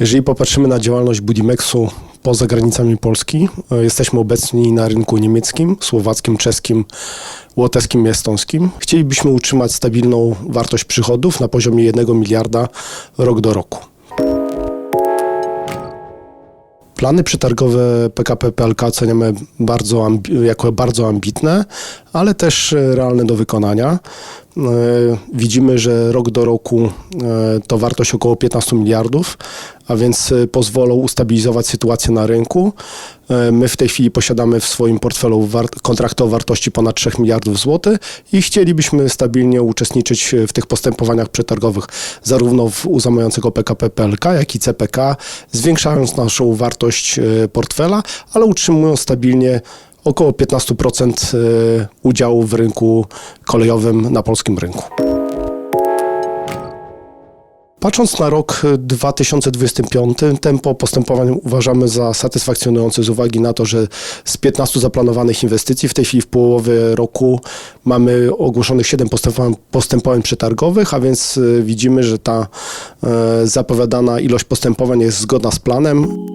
Jeżeli popatrzymy na działalność Budimexu poza granicami Polski, e, jesteśmy obecni na rynku niemieckim, słowackim, czeskim, łotewskim i estonskim. Chcielibyśmy utrzymać stabilną wartość przychodów na poziomie 1 miliarda rok do roku. Plany przetargowe PKP PLK oceniamy bardzo jako bardzo ambitne, ale też e, realne do wykonania. E, Widzimy, że rok do roku e, to wartość około 15 miliardów, a więc pozwolą ustabilizować sytuację na rynku. My w tej chwili posiadamy w swoim portfelu kontrakty o wartości ponad 3 miliardów złotych i chcielibyśmy stabilnie uczestniczyć w tych postępowaniach przetargowych zarówno w u zamawiającego PKP PLK, jak i CPK, zwiększając naszą wartość portfela, ale utrzymując stabilnie około 15% e, udziału w rynku kolejowym na polskim rynku. Patrząc na rok 2025, tempo postępowań uważamy za satysfakcjonujące z uwagi na to, że z 15 zaplanowanych inwestycji w tej chwili w połowie roku mamy ogłoszonych 7 postępowań, postępowań przetargowych, a więc e, widzimy, że ta zapowiadana ilość postępowań jest zgodna z planem.